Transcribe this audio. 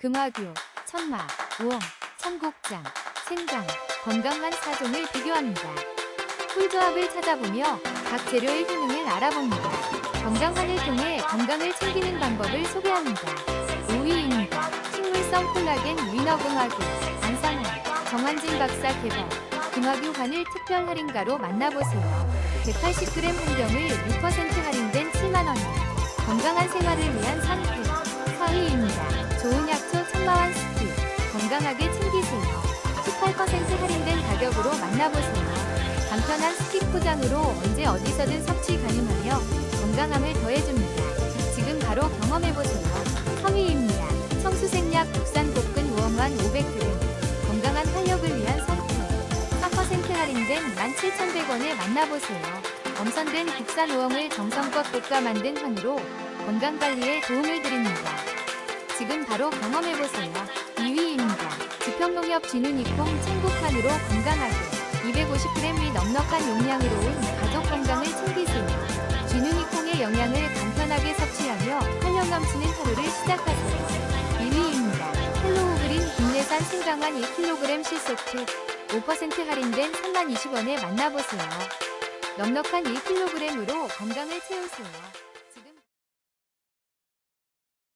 금화교, 천마, 우엉, 청국장, 생강, 건강한 4종을 비교합니다. 꿀조합을 찾아보며 각 재료의 효능을 알아봅니다. 건강한을 통해 건강을 챙기는 방법을 소개합니다. 5위입니다. 식물성 콜라겐 위너금화교, 안상원, 정환진 박사 개발, 금화교환을 특별 할인가로 만나보세요. 180g 한 병을 6% 할인된 7만원에 건강한 생활을 위한 상 건강하게 챙기세요. 18% 할인된 가격으로 만나보세요. 간편한 스틱 포장으로 언제 어디서든 섭취 가능하며 건강함을 더해줍니다. 지금 바로 경험해보세요. 3위입니다. 청수생약 국산 볶은 우엉환 500g 건강한 활력을 위한 상품 4% 할인된 17,100원에 만나보세요. 엄선된 국산 우엉을 정성껏 볶아 만든 환으로 건강관리에 도움을 드립니다. 지금 바로 경험해보세요. 2위입니다. 지평농협 진우니콩 천국환으로 건강하게 250g 이 넉넉한 용량으로 온 가족 건강을 챙기세요. 진우니콩의 영양을 간편하게 섭취하며 활력 넘치는 하루를 시작하세요. 1위입니다. 헬로우 그린 국내산 생강환 2kg 실세트 5% 할인된 3만 20원에 만나보세요. 넉넉한 1kg으로 건강을 채우세요.